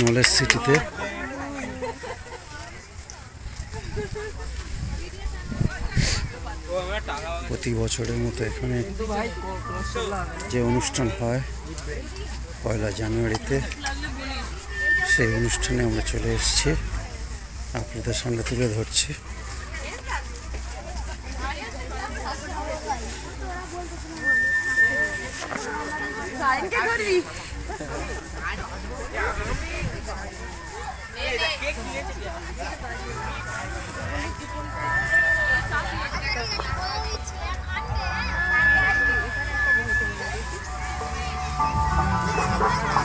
Knowledge সিটিতে। প্রতি বছরের মতো এখানে যে অনুষ্ঠান হয়, পয়লা জানুয়ারিতে, সেই অনুষ্ঠানে আমরা চলে এসেছি। আপনাদের সামনে তুলে ধরছি। Thank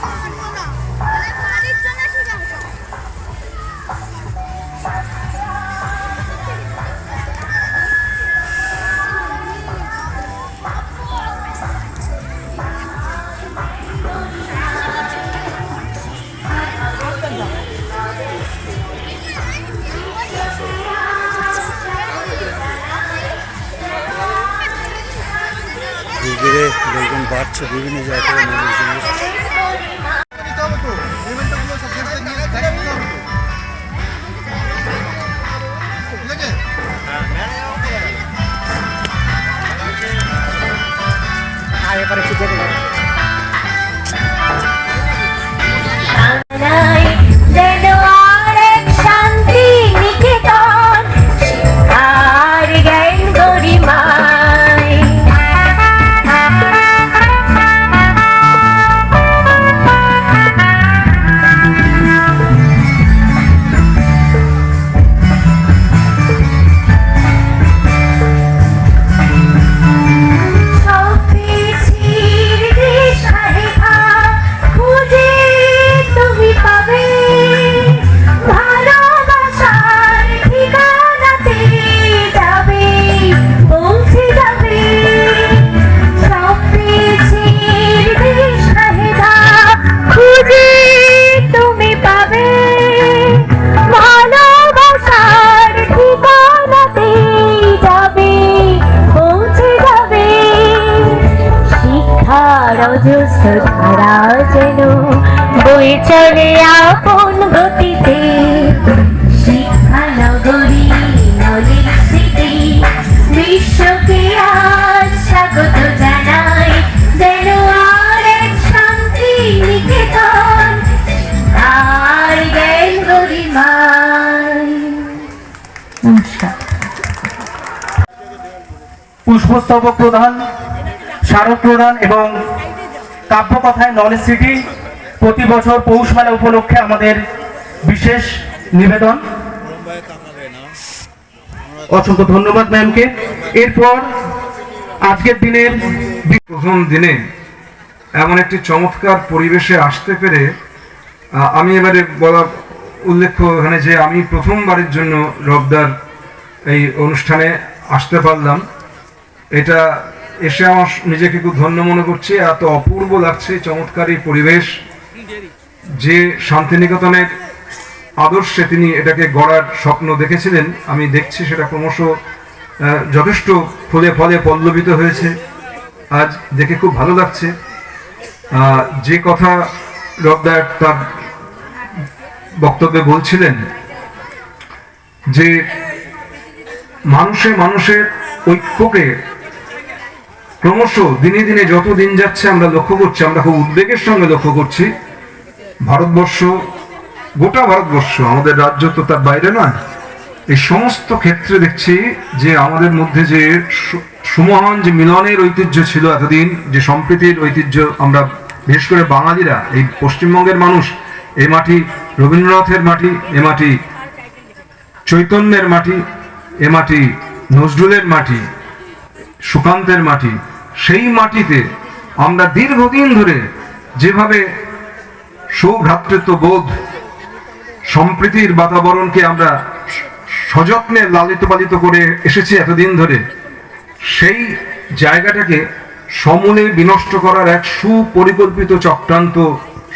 you. ধীরে লোকজন বাড়ছে বিভিন্ন জায়গায় এবারে মানুষজন এসছে। পুষ্পস্তবক প্রদান স্মারক প্রদান এবং কাব্যকথায় নলেজ সিটি প্রতি বছর পৌষ মেলা উপলক্ষে আমাদের বিশেষ নিবেদন। অসংখ্য ধন্যবাদ ম্যামকে। এরপর আজকের দিনের প্রথম দিনে এমন একটি চমৎকার পরিবেশে আসতে পেরে আমি এবারে বলা উল্লেখ্য এখানে যে আমি প্রথমবারের জন্য রবদার এই অনুষ্ঠানে আসতে পারলাম। এটা এসে আমার নিজেকে খুব ধন্য মনে করছি, এত অপূর্ব লাগছে চমৎকার পরিবেশ, যে শান্তিনিকেতনের আদর্শে তিনি এটাকে গড়ার স্বপ্ন দেখেছিলেন। আমি দেখছি সেটা ক্রমশ যথেষ্ট ফুলে ফলে পল্লবিত হয়েছে। আজ দেখে খুব ভালো লাগছে। যে কথা রবদার তার বক্তব্যে বলছিলেন, যে মানুষে মানুষের ঐক্যকে ক্রমশ দিনে দিনে যত দিন যাচ্ছে আমরা লক্ষ্য করছি, আমরা খুব উদ্বেগের সঙ্গে লক্ষ্য করছি। ভারতবর্ষ, গোটা ভারতবর্ষ, আমাদের রাজ্য তো তার বাইরে নয়। এই সমস্ত ক্ষেত্রে দেখছি যে আমাদের মধ্যে যে সুমহান যে মিলনের ঐতিহ্য ছিল এতদিন, যে সম্প্রীতির ঐতিহ্য আমরা, বিশেষ করে বাঙালিরা, এই পশ্চিমবঙ্গের মানুষ এই মাটি রবীন্দ্রনাথের মাটি, এ মাটি চৈতন্যের মাটি, এ মাটি নজরুলের মাটি সুকান্তের মাটি, সেই মাটিতে আমরা দীর্ঘদিন ধরে যেভাবে সৌভ্রাতৃত্ব বোধ সম্প্রীতির বাতাবরণকে আমরা সযত্নে লালিত পালিত করে এসেছি এতদিন ধরে, সেই জায়গাটাকে সমূলে বিনষ্ট করার এক সুপরিকল্পিত চক্রান্ত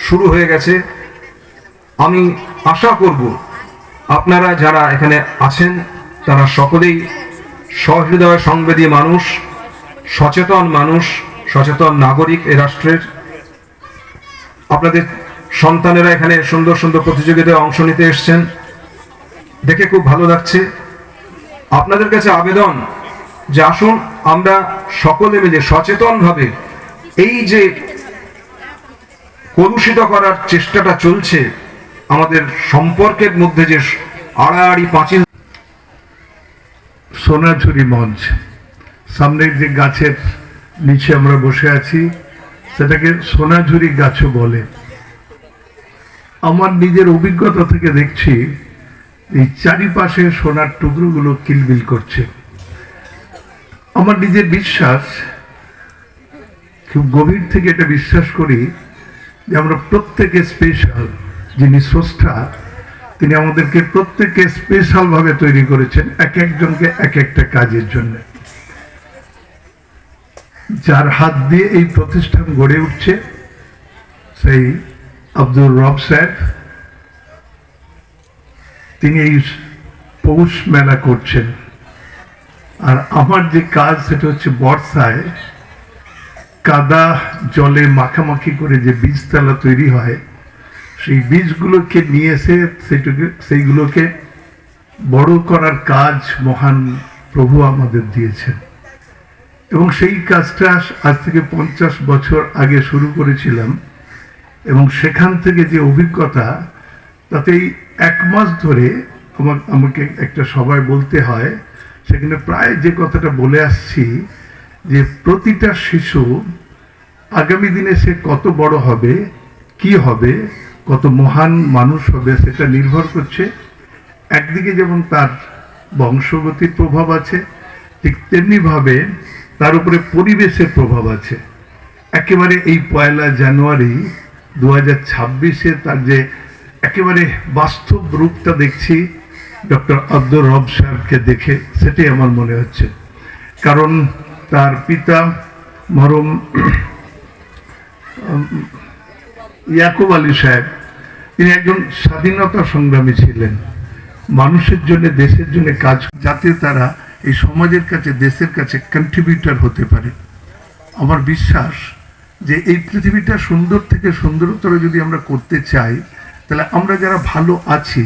শুরু হয়ে গেছে। আমি আশা করব আপনারা যারা এখানে আছেন, তারা সকলেই সহৃদয় সংবেদী মানুষ, সচেতন মানুষ, সচেতন নাগরিক এ রাষ্ট্রের। আপনাদের সন্তানেরা এখানে সুন্দর সুন্দর প্রতিযোগিতায় অংশ নিতে এসছেন। দেখে খুব ভালো লাগছে। আপনাদের কাছে আবেদন যে আসুন, আমরা সকলে মিলে সচেতনভাবে এই যে কলুষিত করার চেষ্টাটা চলছে, আমাদের সম্পর্কের মধ্যে যে আড়াআড়ি পাঁচিল সোনাঝুরি মঞ্চ। সামনের যে গাছের নিচে আমরা বসে আছি, সেটাকে সোনাঝুরি গাছও বলে। আমার নিজের অভিজ্ঞতা থেকে দেখছি, এই চারিপাশে সোনার টুকরোগুলো কিলবিল করছে। আমার নিজের বিশ্বাস, খুব গভীর থেকে এটা বিশ্বাস করি যে আমরা প্রত্যেকে স্পেশাল যিনি স্রষ্টা তিনি আমাদেরকে প্রত্যেককে স্পেশাল ভাবে তৈরি করেছেন, এক একজনকে এক একটা কাজের জন্য। যার হাত দিয়ে এই প্রতিষ্ঠান গড়ে উঠছে সেই আব্দুর রব স্যার। তিনি এই পৌষ মেলা করছেন। আর আমার যে কাজ সেটা হচ্ছে বর্ষায় কাদা জলে মাখামাখি করে যে বীজতলা তৈরি হয় সেই বীজগুলোকে নিয়ে এসে সেটুকে, সেইগুলোকে বড় করার কাজ মহান প্রভু আমাদের দিয়েছেন। এবং সেই কাজটা আজ থেকে পঞ্চাশ বছর আগে শুরু করেছিলাম। এবং সেখান থেকে যে অভিজ্ঞতা, তাতেই এক মাস ধরে আমার, আমাকে একটা সবাই বলতে হয়, সেখানে প্রায় যে কথাটা বলে আসছি, যে প্রতিটা শিশু আগামী দিনে সে কত বড় হবে, কি হবে কত মহান মানুষ হবে সেটা নির্ভর করছে। একদিকে যেমন তার বংশগতির প্রভাব আছে, ঠিক তেমনিভাবে তার উপরে পরিবেশের প্রভাব আছে। একেবারে এই পয়লা জানুয়ারি দু হাজার ছাব্বিশে তার যে একেবারে বাস্তব রূপটা দেখছি, ডক্টর আব্দুর রব সাহেবকে দেখে সেটাই আমার মনে হচ্ছে। কারণ তার পিতা মরম ইয়াকুব আলী সাহেব, তিনি একজন স্বাধীনতা সংগ্রামী ছিলেন। মানুষের জন্য, দেশের জন্য কাজ, যাতে তারা এই সমাজের কাছে, দেশের কাছে কন্ট্রিবিউটার হতে পারে। আমার বিশ্বাস যে এই পৃথিবীটা সুন্দর থেকে সুন্দরতর যদি আমরা করতে চাই, তাহলে আমরা যারা ভালো আছি,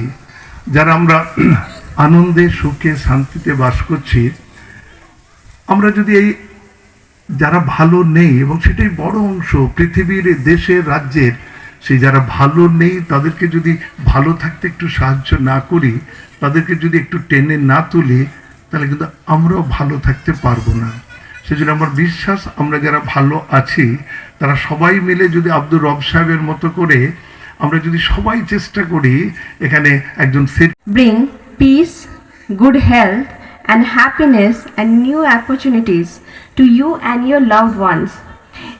যারা আমরা আনন্দে, সুখে, শান্তিতে বাস করছি, আমরা যদি এই যারা ভালো নেই, এবং সেটাই বড় অংশ পৃথিবীর, দেশের, রাজ্যের সেই যারা ভালো নেই তাদেরকে যদি ভালো থাকতে একটু সাহায্য না করি তাদেরকে যদি একটু টেনে না তুলি তাহলে কিন্তু আমরাও ভালো থাকতে পারব না সেজন্য আমার বিশ্বাস আমরা যারা ভালো আছি তারা সবাই মিলে যদি আব্দুর রব সাহেবের মতো করে আমরা যদি সবাই চেষ্টা করি এখানে একজন bring peace, good health, and happiness and new opportunities to you and your loved ones.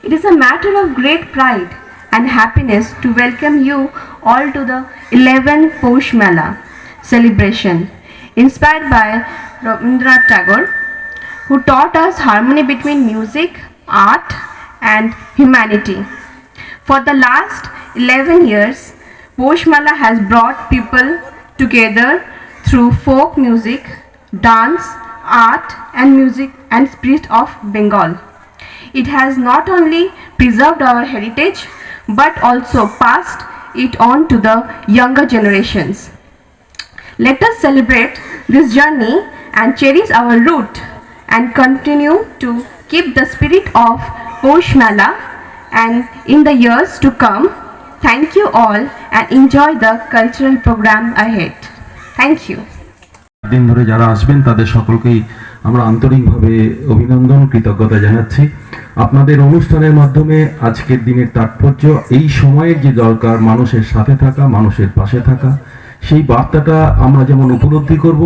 It is a matter of great pride and happiness to welcome you all to the 11th Posh Mela celebration, inspired by Rabindranath Tagore, who taught us harmony between music, art, and humanity. For the last 11 years, Poshmala has brought people together through folk music, dance, art, and music and spirit of Bengal. It has not only preserved our heritage but also passed it on to the younger generations. Let us celebrate this journey and cherish our root and continue to keep the spirit of Posh Mela and in the years to come. Thank you all and enjoy the cultural program ahead. Thank you. দিন ধরে যারা আসবেন তাদের সকলকেই আমরা আন্তরিকভাবে অভিনন্দন, কৃতজ্ঞতা জানাচ্ছি। আপনাদের অনুষ্ঠানের মাধ্যমে আজকের দিনের তাৎপর্য, এই সময়ের যে দরকার, মানুষের সাথে থাকা, মানুষের পাশে থাকা, সেই বার্তাটা আমরা যেমন উপলব্ধি করব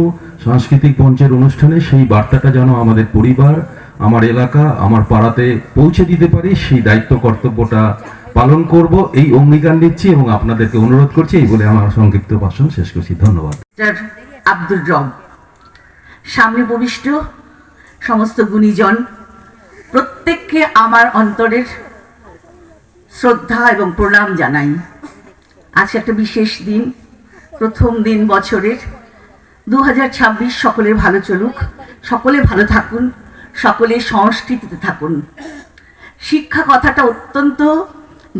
সাংস্কৃতিক মঞ্চের অনুষ্ঠানে, সেই বার্তাটা যেন আমাদের পরিবার, আমার এলাকা, আমার পাড়াতে পৌঁছে দিতে পারি, সেই দায়িত্ব, কর্তব্যটা পালন করব। এই অঙ্গীকার নিচ্ছি এবং আপনাদেরকে অনুরোধ করছি, এই বলে আমার সংক্ষিপ্ত ভাষণ শেষ করছি। ধন্যবাদ। আব্দুর রব। সামনে প্রবিষ্ট সমস্ত গুণীজন, প্রত্যেককে আমার অন্তরের শ্রদ্ধা এবং প্রণাম জানাই। আজ একটা বিশেষ দিন, প্রথম দিন বছরের। দু হাজার ছাব্বিশ সকলের ভালো চলুক, সকলে ভালো থাকুন, সকলে সংস্কৃতিতে থাকুন। শিক্ষা কথাটা অত্যন্ত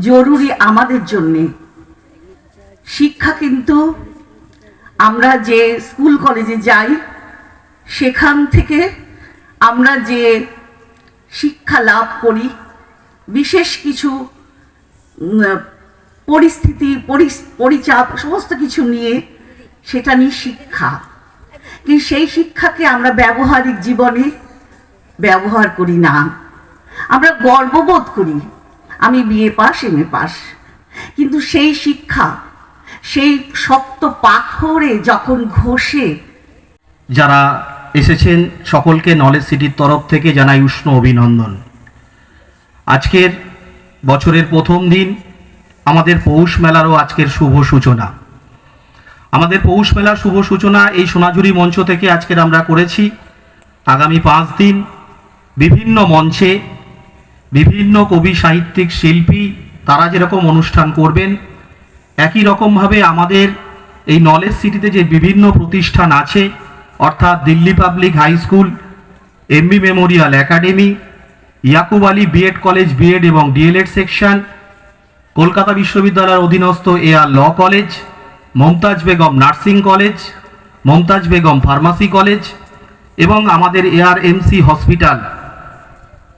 জরুরি আমাদের জন্যে। শিক্ষা কিন্তু আমরা যে স্কুল কলেজে যাই সেখান থেকে আমরা যে শিক্ষা লাভ করি, বিশেষ কিছু পরিস্থিতি পরিস- পরিচাপ, সমস্ত কিছু নিয়ে সেটা নিয়ে শিক্ষা। কিন্তু সেই শিক্ষাকে আমরা ব্যবহারিক জীবনে ব্যবহার করি না। আমরা গর্ববোধ করি, আমি BA pass M A pass. কিন্তু সেই শিক্ষা, সেই শক্ত পাথরে যখন ঘষে যারা এসেছেন সকলকে নলেজ সিটির তরফ থেকে জানাই উষ্ণ অভিনন্দন। আজকের বছরের প্রথম দিন, আমাদের পৌষ মেলারও আজকের শুভ সূচনা। আমাদের পৌষ মেলার শুভ সূচনা এই সোনাঝুরি মঞ্চ থেকে আজকের আমরা করেছি। আগামী পাঁচ দিন বিভিন্ন মঞ্চে বিভিন্ন কবি, সাহিত্যিক, শিল্পী তারা যেরকম অনুষ্ঠান করবেন, একই রকমভাবে আমাদের এই নলেজ সিটিতে যে বিভিন্ন প্রতিষ্ঠান আছে অর্থাৎ Delhi public high school MB memorial academy Yakub Ali BEd college BEd এবং ডিএলএড সেকশন কলকাতা বিশ্ববিদ্যালয়ের অধীনস্থ AR law college Mumtaz Begum nursing college Mumtaz Begum pharmacy college এবং আমাদের এআর এমসি হসপিটাল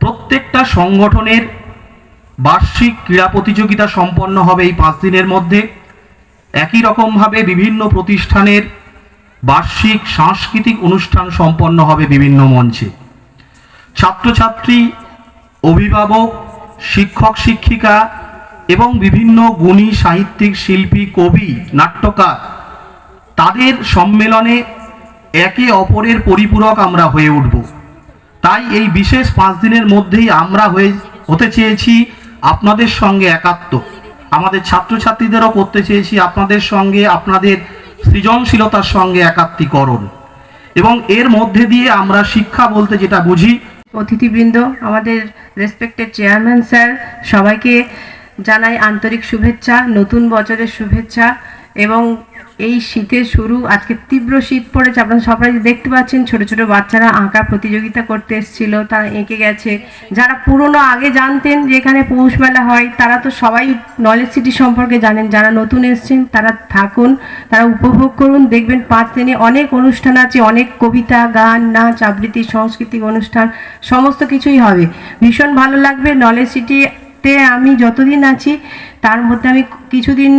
প্রত্যেকটা সংগঠনের বার্ষিক ক্রীড়া প্রতিযোগিতা সম্পন্ন হবে এই পাঁচ দিনের মধ্যে। একই রকমভাবে বিভিন্ন প্রতিষ্ঠানের বার্ষিক সাংস্কৃতিক অনুষ্ঠান সম্পন্ন হবে বিভিন্ন মঞ্চে। ছাত্রছাত্রী, অভিভাবক, শিক্ষক, শিক্ষিকা এবং বিভিন্ন গুণী সাহিত্যিক, শিল্পী, কবি, নাট্যকার, তাদের সম্মেলনে একে অপরের পরিপূরক আমরা হয়ে উঠব। তাই এই বিশেষ পাঁচ দিনের মধ্যেই আমরা হয়ে হতে চেয়েছি আপনাদের সঙ্গে একাত্ম। আমাদের ছাত্রছাত্রীদেরও করতে চেয়েছি আপনাদের সঙ্গে, আপনাদের সৃজনশীলতার সঙ্গে একাত্মীকরণ। এবং এর মধ্যে দিয়ে আমরা শিক্ষা বলতে যেটা বুঝি, অতিথিবৃন্দ, আমাদের রেসপেক্টেড চেয়ারম্যান স্যার সবাইকে জানাই আন্তরিক শুভেচ্ছা, নতুন বছরের শুভেচ্ছা এবং এই শীতের শুরু, আজকে তীব্র শীত পড়েছে। আপনারা সবাই দেখতে পাচ্ছেন, ছোট ছোট বাচ্চারা আঁকা প্রতিযোগিতা করতে এসেছিল তারা এঁকে গেছে। যারা পুরনো আগে জানতেন যে এখানে পৌষ মেলা হয়, তারা তো সবাই নলেজ সিটি সম্পর্কে জানেন। যারা নতুন এসছেন, তারা থাকুন, তারা উপভোগ করুন। দেখবেন পাঁচ দিনে অনেক অনুষ্ঠান আছে, অনেক কবিতা, গান, নাচ, আবৃত্তি, সাংস্কৃতিক অনুষ্ঠান, সমস্ত কিছুই হবে। ভীষণ ভালো লাগবে। নলেজ সিটিতে আমি যতদিন আছি, তার মধ্যে আমি কিছুদিন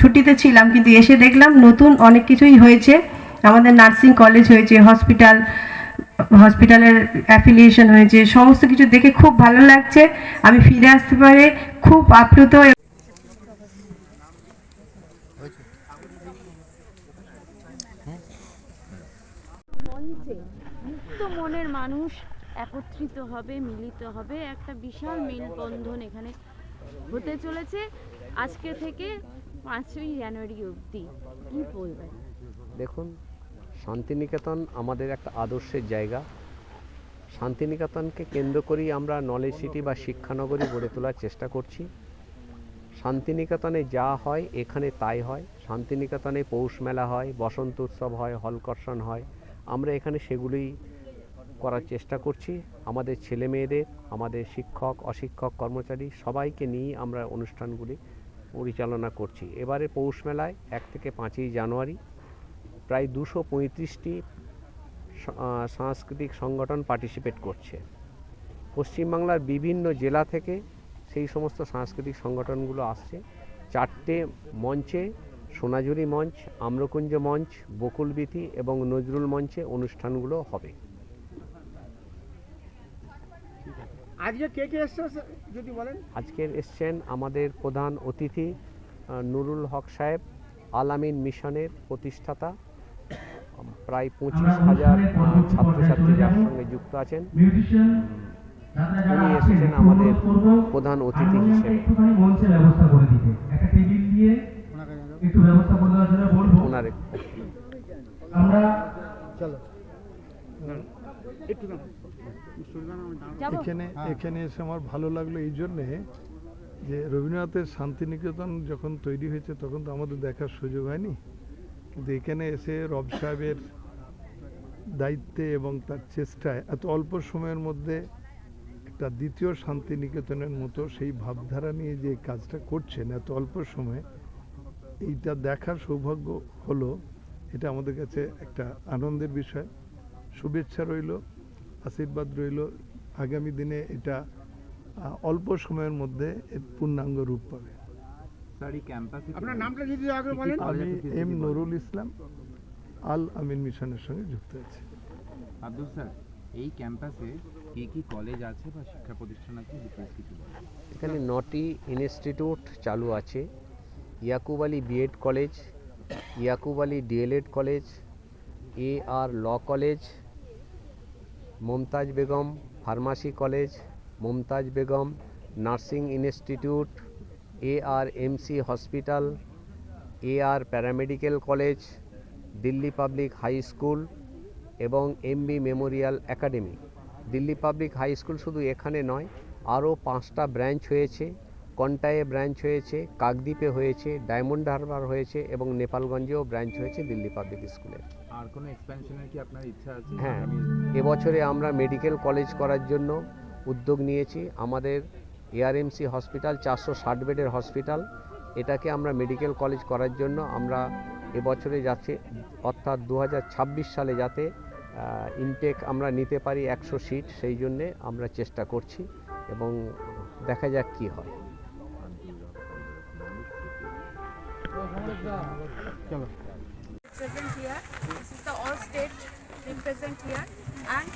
ছুটিতে ছিলাম, কিন্তু এসে দেখলাম নতুন অনেক কিছুই হয়েছে। আমাদের নার্সিং কলেজ হয়েছে, হসপিটাল, হসপিটালের অ্যাফিলিয়েশন হয়েছে, সমস্ত কিছু দেখে খুব ভালো লাগছে। আমি ফিরে আসতে পারে, খুব আপ্লুত মনের মানুষ। একত্রিত হবে, মিলিত হবে। একটা বিশাল মেলবন্ধন এখানে হতে চলেছে আজকে থেকে পাঁচই জানুয়ারি অবধি। কি বলবেন? দেখুন, শান্তিনিকেতন আমাদের একটা আদর্শের জায়গা। শান্তিনিকেতনকে কেন্দ্র করেই আমরা নলেজ সিটি বা শিক্ষানগরী গড়ে তোলার চেষ্টা করছি। শান্তিনিকেতনে যা হয়, এখানে তাই হয়। শান্তিনিকেতনে পৌষ মেলা হয়, বসন্ত উৎসব হয়, হলকর্ষণ হয়। আমরা এখানে সেগুলোই করার চেষ্টা করছি। আমাদের ছেলে মেয়েদের, আমাদের শিক্ষক, অশিক্ষক, কর্মচারী সবাইকে নিয়ে আমরা অনুষ্ঠানগুলি পরিচালনা করছি। এবারে পৌষ মেলায় এক থেকে পাঁচই জানুয়ারি প্রায় দুশো পঁয়ত্রিশটি সাংস্কৃতিক সংগঠন পার্টিসিপেট করছে। পশ্চিমবাংলার বিভিন্ন জেলা থেকে সেই সমস্ত সাংস্কৃতিক সংগঠনগুলো আসছে। চারটে মঞ্চে, সোনাঝুরি মঞ্চ, আম্রকুঞ্জ মঞ্চ বকুলবীথি এবং নজরুল মঞ্চে অনুষ্ঠানগুলো হবে। আজকে কে কে এসছে যদি বলেন? আজকের এসছেন আমাদের প্রধান অতিথি নুরুল হক সাহেব আলামিন মিশনের প্রতিষ্ঠাতা প্রায় পঁচিশ হাজার ছাত্রছাত্রী যার সঙ্গে যুক্ত আছেন। উনি এসেছেন আমাদের প্রধান অতিথি হিসেবে। একটুখানি মঞ্চে ব্যবস্থা করে দিতে। একটা টেবিল দিয়ে একটু ব্যবস্থা করে দেওয়ার জন্য বলব। ওনার আমরা চলো। এখানে এখানে এসে আমার ভালো লাগল এই জন্যে যে রবীন্দ্রনাথের শান্তিনিকেতন যখন তৈরি হয়েছে তখন তো আমাদের দেখার সুযোগ হয়নি। কিন্তু এখানে এসে রব সাহেবের দায়িত্বে এবং তার চেষ্টায় এত অল্প সময়ের মধ্যে একটা দ্বিতীয় শান্তিনিকেতনের মতো সেই ভাবধারা নিয়ে যে কাজটা করছেন এত অল্প সময়ে এইটা দেখার সৌভাগ্য হলো এটা আমাদের কাছে একটা আনন্দের বিষয়। শুভেচ্ছা রইল। আশীর্বাদ রইল। আগামী দিনে এটা অল্প সময়ের মধ্যে পূর্ণাঙ্গ রূপ পাবে। আপনার নামটা যদি আগে বলেন। আমি এম নুরুল ইসলাম আল আমিন মিশনের সঙ্গে যুক্ত আছি। আব্দুল স্যার এই ক্যাম্পাসে কি কি কলেজ আছে বা শিক্ষা প্রতিষ্ঠান আছে? এখানে নটি ইনস্টিটিউট চালু আছে। Yakub Ali BEd college Yakub Ali DElEd college A R law college Mumtaz Begum pharmacy college, Mumtaz Begum nursing institute, A R MC hospital, A R paramedical college, Delhi public high school এবং MB memorial academy. Delhi public high school শুধু এখানে নয়, আরও পাঁচটা branch হয়েছে। কন্টায়ে branch হয়েছে, কাকদ্বীপে হয়েছে, diamond Harbour হয়েছে এবং নেপালগঞ্জেও ব্রাঞ্চ হয়েছে দিল্লি পাবলিক স্কুলের আর কোনো এক্সপেনশনের কি আপনার ইচ্ছা আছে? হ্যাঁ এবছরে আমরা মেডিকেল কলেজ করার জন্য উদ্যোগ নিয়েছি। আমাদের এআরএমসি হসপিটাল চারশো ষাট বেডের হসপিটাল এটাকে আমরা মেডিকেল কলেজ করার জন্য আমরা এবছরে যাচ্ছে। অর্থাৎ দু হাজার ছাব্বিশ সালে যাতে ইনটেক আমরা নিতে পারি একশো সিট সেই জন্যে আমরা চেষ্টা করছি এবং দেখা যাক কী হয়। present here. This is the all state represent here and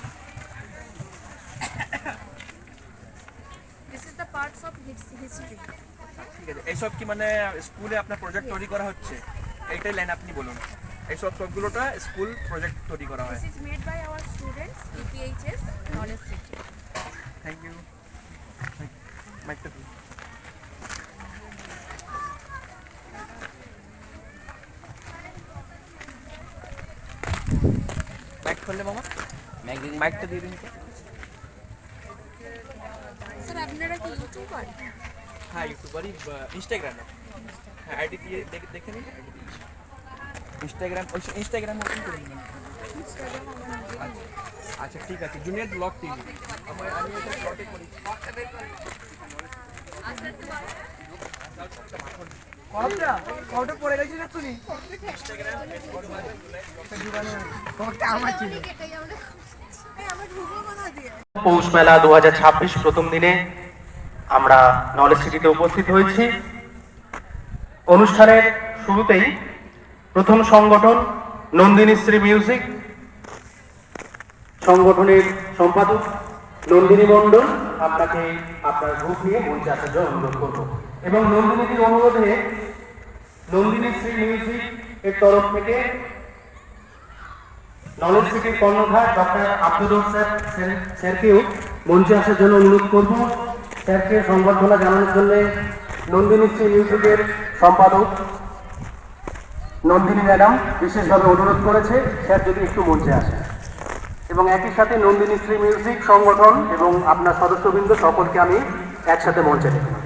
this is the parts of his history. ঠিক আছে এইসব কি মানে স্কুলে আপনার প্রজেক্ট তৈরি করা হচ্ছে এইটাই লাইন আপনি বলুন এইসব সবগুলোটা স্কুল প্রজেক্ট তৈরি করা হয় is made by our students, EPHS, Knowledge City. Thank you মাইকটা মাইকটা দিয়ে দিন তো স্যার আপনারা কি ইউটিউবার? হ্যাঁ ইউটিউবারই ইনস্টাগ্রামে। হ্যাঁ আইডি দিয়ে দেখে দেখে নিন ইনস্টাগ্রাম ওই ইনস্টাগ্রাম ওপেন করে নিন আচ্ছা আচ্ছা ঠিক আছে জুনিয়র ব্লগ টিভি আমার আমি এটা শর্টে করি। কটা কটা পড়ে গেছিল তুমি? আমার ছিল। পৌষ মেলা দু প্রথম দিনে আমরা নলেজ সিটিতে উপস্থিত হয়েছি। অনুষ্ঠানের শুরুতেই প্রথম সংগঠন নন্দিনী শ্রী মিউজিক, সংগঠনের সম্পাদক নন্দিনী মণ্ডল আপনাকে আপনার গ্রুপ নিয়ে মঞ্চে আসার জন্য অনুরোধ করব। এবং নন্দিনীটির অনুরোধে নন্দিনী শ্রী মিউজিক এর তরফ থেকে নলেজ সিটির কর্ণধার ডক্টর আব্দুল স্যার স্যারকেও মঞ্চে আসার জন্য অনুরোধ করব। স্যারকে সংবর্ধনা জানানোর জন্য নন্দিনী শ্রী মিউজিকের সম্পাদক নন্দিনী ম্যাডাম বিশেষভাবে অনুরোধ করেছে, স্যার যদি একটু মঞ্চে আসে এবং একই সাথে নন্দিনী শ্রী মিউজিক সংগঠন এবং আপনার সদস্যবৃন্দ সকলকে আমি একসাথে মঞ্চে ডেকে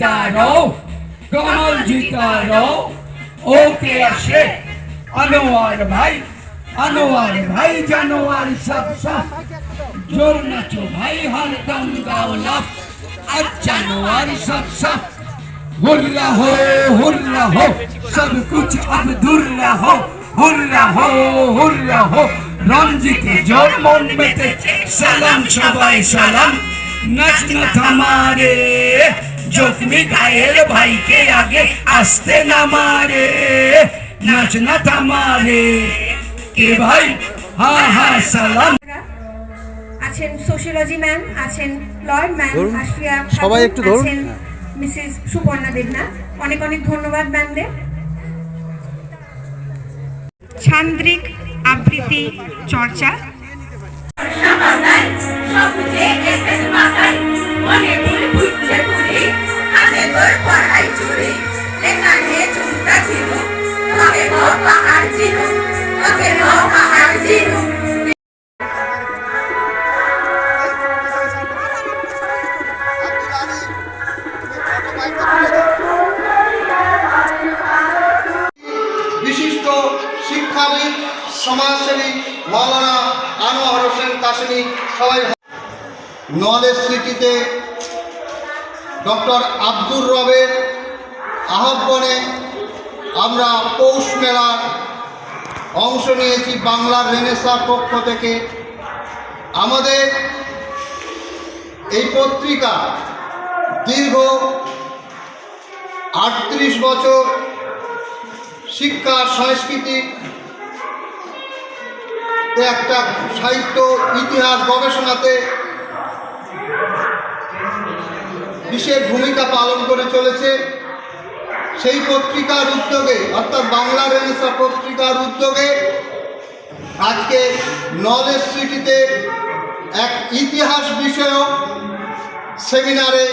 જીતા રહો કમલ જીતા રહો ઓકે હશે અનવાર ભાઈ અનવાર ભાઈ જાનવાર સબ સબ જોર નાચો ભાઈ હર દમ ગાઓ લફ અજ જાનવાર સબ સબ હુર્રા હો હુર્રા હો सब कुछ अब दूर रहो हुर्रा हो हुर्रा हो राम जी के ज़ोर मन में थे सलाम सबाई सलाम नचना हमारे জখমি গায়ের ভাইকে আগে আসতে না মারে নাচনা থামারে। কে ভাই হা হা সালাম। আছেন সোশিয়োলজি ম্যাম আছেন লর্ড ম্যাম আশিয়া সবাই একটু ধরুন। মিসেস সুপর্ণা দেবনাথ। অনেক অনেক ধন্যবাদ ম্যামদের ছান্দ্রিক আবৃত্তি চর্চা। পক্ষ থেকে আমাদের এই পত্রিকা দীর্ঘ আটত্রিশ বছর শিক্ষা, সংস্কৃতি একটা সাহিত্য, ইতিহাস গবেষণাতে বিশেষ ভূমিকা পালন করে চলেছে। সেই পত্রিকার উদ্যোগে, অর্থাৎ বাংলা রেনেসা পত্রিকার উদ্যোগে আজকে নলেজ সিটিতে এক ইতিহাস বিষয়ক সেমিনারে